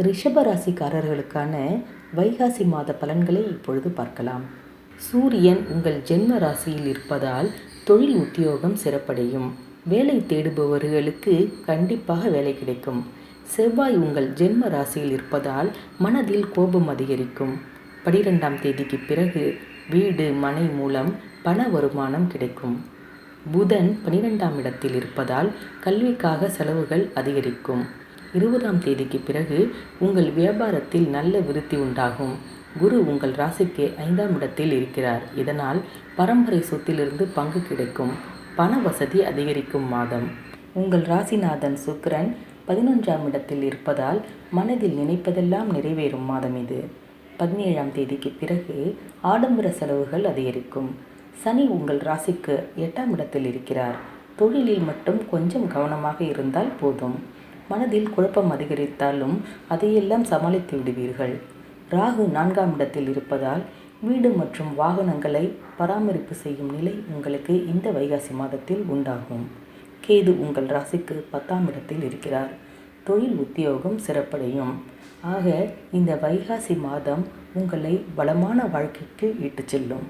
ரிஷபராசிக்காரர்களுக்கான வைகாசி மாத பலன்களை இப்பொழுது பார்க்கலாம். சூரியன் உங்கள் ஜென்ம ராசியில் இருப்பதால் தொழில் உத்தியோகம் சிறப்படையும். வேலை தேடுபவர்களுக்கு கண்டிப்பாக வேலை கிடைக்கும். செவ்வாய் உங்கள் ஜென்ம ராசியில் இருப்பதால் மனதில் கோபம் அதிகரிக்கும். பனிரெண்டாம் தேதிக்கு பிறகு வீடு மனை மூலம் பண வருமானம் கிடைக்கும். புதன் பனிரெண்டாம் இடத்தில் இருப்பதால் கல்விக்காக செலவுகள் அதிகரிக்கும். இருபதாம் தேதிக்கு பிறகு உங்கள் வியாபாரத்தில் நல்ல விருத்தி உண்டாகும். குரு உங்கள் ராசிக்கு ஐந்தாம் இடத்தில் இருக்கிறார். இதனால் பரம்பரை சொத்திலிருந்து பங்கு கிடைக்கும். பண வசதி அதிகரிக்கும் மாதம். உங்கள் ராசிநாதன் சுக்கிரன் பதினொன்றாம் இடத்தில் இருப்பதால் மனதில் நினைப்பதெல்லாம் நிறைவேறும் மாதம் இது. பதினேழாம் தேதிக்கு பிறகு ஆடம்பர செலவுகள் அதிகரிக்கும். சனி உங்கள் ராசிக்கு எட்டாம் இடத்தில் இருக்கிறார். தொழிலில் மட்டும் கொஞ்சம் கவனமாக இருந்தால் போதும். மனதில் குழப்பம் அதிகரித்தாலும் அதையெல்லாம் சமாளித்து விடுவீர்கள். ராகு நான்காம் இடத்தில் இருப்பதால் வீடு மற்றும் வாகனங்களை பராமரிப்பு செய்யும் நிலை உங்களுக்கு இந்த வைகாசி மாதத்தில் உண்டாகும். கேது உங்கள் ராசிக்கு பத்தாம் இடத்தில் இருக்கிறார். தொழில் உத்தியோகம் சிறப்படையும். ஆக இந்த வைகாசி மாதம் உங்களை வளமான வாழ்க்கைக்கு இட்டுச் செல்லும்.